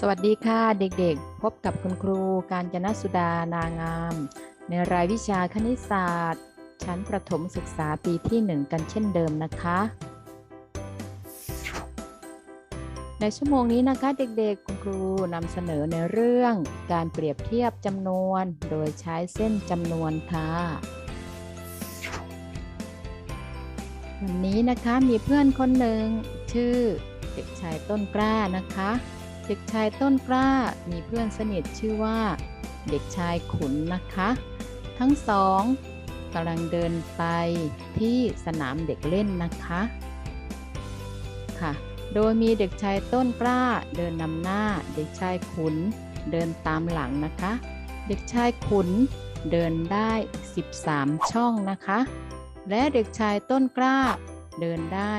สวัสดีค่ะเด็กๆ พบกับคุณครูการจนสุดานางาม ในรายวิชาคณิตศาสตร์ ชั้นประถมศึกษาปีที่ 1 กันเช่นเดิมนะคะ ในชั่วโมงนี้นะคะเด็กๆ คุณครูนำเสนอในเรื่องการเปรียบเทียบจำนวน โดยใช้เส้นจำนวนค่ะวันนี้นะคะมีเพื่อนคนหนึ่งชื่อเด็กชายต้นกล้านะคะ เด็กชายต้นกล้ามีเพื่อนสนิทชื่อว่า เด็กชายขุนนะคะ ทั้งสองกำลังเดินไปที่สนามเด็กเล่นนะคะค่ะ โดยมีเด็กชายต้นกล้าเดินนำหน้า เด็กชายขุนเดินตามหลังนะคะ เด็กชายขุนเดินได้ 13 ช่องนะคะ และเด็กชายต้นกล้าเดินได้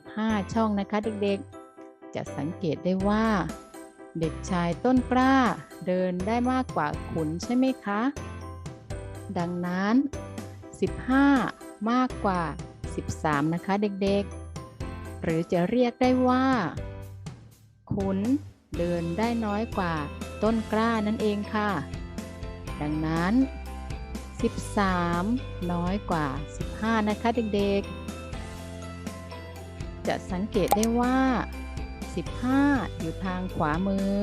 15 ช่องนะคะเด็กๆ จะสังเกตได้ว่า เด็กชายต้นกล้าเดินได้มากกว่าขุนใช่ไหมคะ ดังนั้น 15 มากกว่า 13 นะคะเด็กๆ หรือจะเรียกได้ว่า ขุนเดินได้น้อยกว่าต้นกล้านั่นเองค่ะ ดังนั้น 13 น้อยกว่า 15 นะคะเด็กๆ จะสังเกตได้ว่า 15 อยู่ทางขวามือ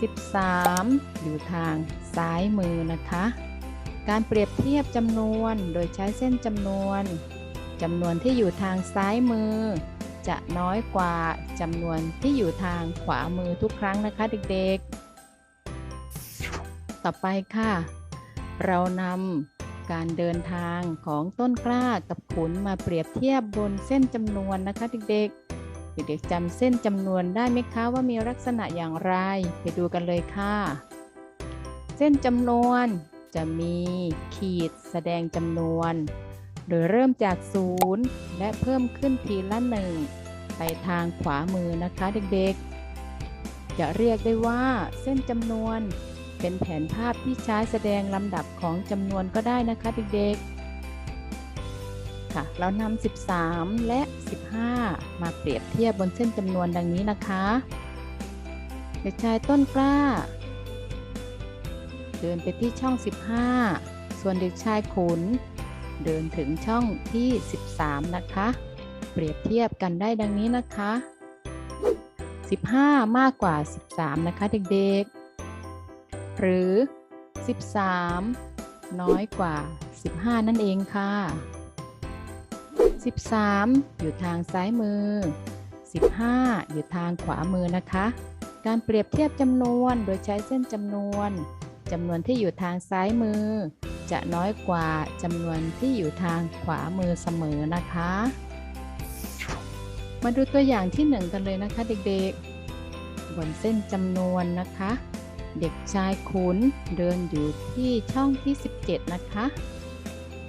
13 อยู่ทางซ้ายมือนะคะ การเปรียบเทียบจำนวนโดยใช้เส้นจำนวนจำนวนที่อยู่ทางซ้ายมือ จะน้อยกว่าจำนวนที่อยู่ทางขวามือทุกครั้งนะคะเด็กๆ ต่อไปค่ะ เรานำการเดินทางของต้นกล้ากับขุนมาเปรียบเทียบบนเส้นจำนวนนะคะเด็กๆ เด็กๆจำเส้นจำนวนได้ไหมคะว่ามีลักษณะอย่างไร ไปดูกันเลยค่ะ เส้นจำนวนจะมีขีดแสดงจำนวน โดยเริ่มจากศูนย์และเพิ่มขึ้นทีละหนึ่งไปทางขวามือนะคะเด็กๆ จะเรียกได้ว่าเส้นจำนวนเป็นแผนภาพที่ใช้แสดงลำดับของจำนวนก็ได้นะคะเด็กๆ ค่ะเรานำ13 และ 15 มาเปรียบเทียบบนเส้นจำนวนดังนี้นะคะเด็กชายต้นกล้า เดินไปที่ช่อง 15 ส่วนเด็กชายขุน เดินถึงช่องที่ 13 นะคะ เปรียบเทียบกันได้ดังนี้นะคะ 15 มากกว่า 13 นะคะเด็กๆ หรือ 13 น้อยกว่า 15 นั่นเองค่ะ 13 อยู่ทางซ้ายมือ 15 อยู่ทางขวามือนะคะ การเปรียบเทียบจำนวนโดยใช้เส้นจำนวนจำนวนที่อยู่ทางซ้ายมือ จะน้อยกว่าจำนวนที่อยู่ทางขวามือเสมอนะคะ มาดูตัวอย่างที่ 1 กันเลยนะคะเด็กๆ บนเส้นจำนวนนะคะ เด็กชายขุนเดินอยู่ที่ช่องที่ 17 นะคะ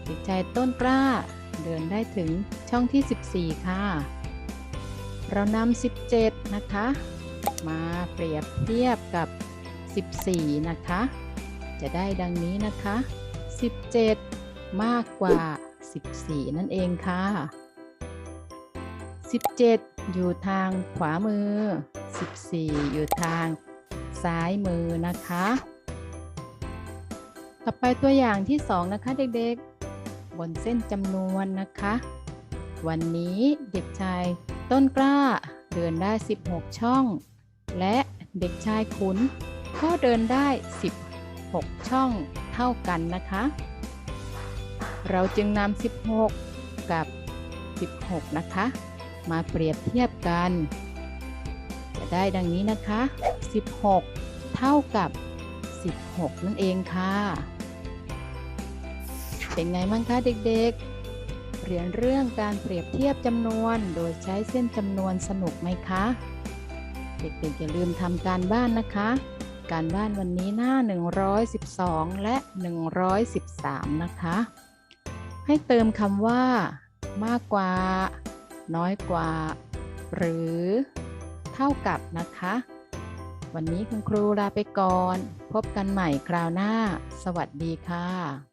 เด็กชายต้นกล้า เดินได้ถึงช่องที่ 14 ค่ะ เรานำ 17 นะคะ มาเปรียบเทียบกับ 14 นะคะ จะได้ดังนี้นะคะ 17 มากกว่า 14 นั่นเองค่ะ 17 อยู่ทางขวามือ 14 อยู่ทางซ้ายมือนะคะ ต่อไปตัวอย่างที่ 2 นะคะเด็กๆ บนเส้นจำนวนนะคะ วันนี้เด็กชายต้นกล้าเดินได้ 16 ช่อง และเด็กชายขุนก็เดินได้ 16 ช่องเท่ากันนะคะ เราจึงนำ 16 กับ 16 นะคะ มาเปรียบเทียบกัน จะได้ดังนี้นะคะ 16 เท่ากับ 16 นั่นเองค่ะ เป็นไงบ้างคะเด็กๆ เรียนเรื่องการเปรียบเทียบจำนวน โดยใช้เส้นจำนวนสนุกไหมคะ เด็กๆอย่าลืมทำการบ้านนะคะ การบ้านวันนี้หน้า 112 และ 113 นะคะ ให้เติมคำว่า มากกว่า น้อยกว่า หรือเท่ากับนะคะ วันนี้คุณครูลาไปก่อน พบกันใหม่คราวหน้า สวัสดีค่ะ